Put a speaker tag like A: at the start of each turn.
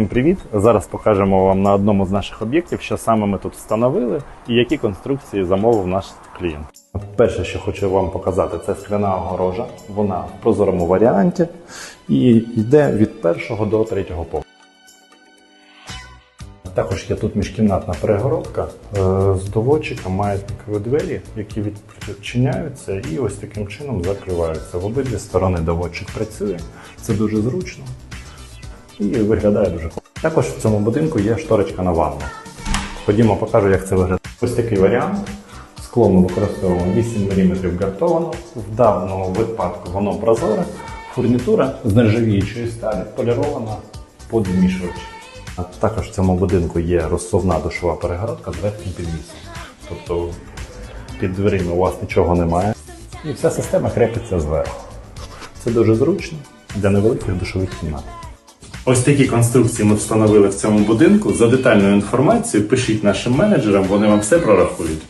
A: Всім привіт! Зараз покажемо вам на одному з наших об'єктів, що саме ми тут встановили і які конструкції замовив наш клієнт. Перше, що хочу вам показати, це скляна огорожа. Вона в прозорому варіанті і йде від першого до третього поверху. Також є тут міжкімнатна перегородка е, з доводчиком, маятникові двері, які відчиняються і ось таким чином закриваються. В обидві сторони доводчик працює, це дуже зручно і виглядає дуже класно. Також в цьому будинку є шторочка на ванну. Ходімо, покажу, як це виглядає. Ось такий варіант. Скло ми використовуємо 8 мм гартовано. В даному випадку воно прозоре. Фурнітура з нержавіючої сталі полірована під змішувач. А також в цьому будинку є розсувна душова перегородка з верхнім підвісом. Тобто під дверима у вас нічого немає. І вся система крепиться зверху. Це дуже зручно для невеликих душових кімнат. Ось такі конструкції ми встановили в цьому будинку. За детальною інформацією пишіть нашим менеджерам, вони вам все прорахують.